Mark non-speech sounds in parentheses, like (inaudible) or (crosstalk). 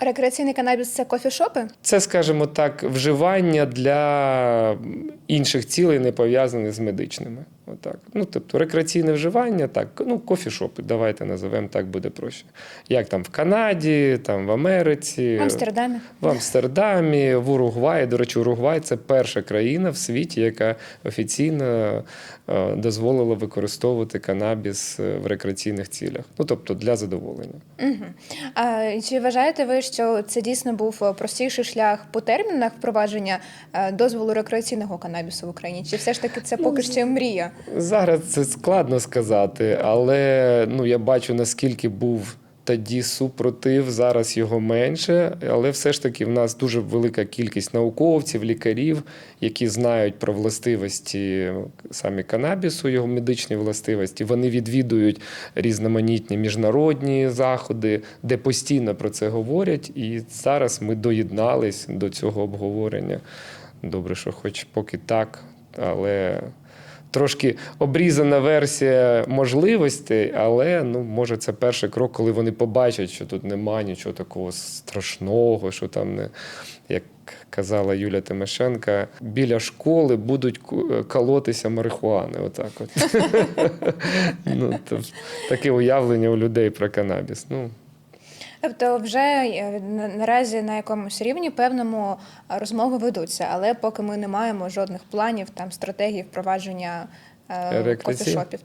Рекреаційний канабіс це кофішопи? Це, скажімо так, вживання для інших цілей, не пов'язаних з медичними. Отак. Ну, тобто рекреаційне вживання, так, ну, кофішопи, давайте називемо так, буде проще. Як там в Канаді, там в Америці, В Амстердамі. в Амстердамі, в Уругваї. До речі, Уругвай це перша країна в світі, яка офіційно е, дозволила використовувати канабіс е, в рекреаційних цілях, ну тобто для задоволення. Угу. А, чи вважаєте ви, що це дійсно був е, простіший шлях по термінах впровадження дозволу рекреаційного канабісу в Україні? Чи все ж таки це поки що мрія? Зараз це складно сказати, але ну я бачу наскільки був. Тоді супротив, зараз його менше, але все ж таки в нас дуже велика кількість науковців, лікарів, які знають про властивості самі канабісу, його медичні властивості. Вони відвідують різноманітні міжнародні заходи, де постійно про це говорять. І зараз ми доєднались до цього обговорення. Добре, що хоч поки так, але трошки обрізана версія можливостей, але ну, може це перший крок, коли вони побачать, що тут нема нічого такого страшного, що там не. Як казала Юля Тимошенка, біля школи будуть колотися марихуани. Отак от. (laughs) ну, таке уявлення у людей про канабіс. Ну, Тобто, вже е, наразі на якомусь рівні певному е, розмови ведуться, але поки ми не маємо жодних планів там стратегії впровадження е, кофішопів. Так.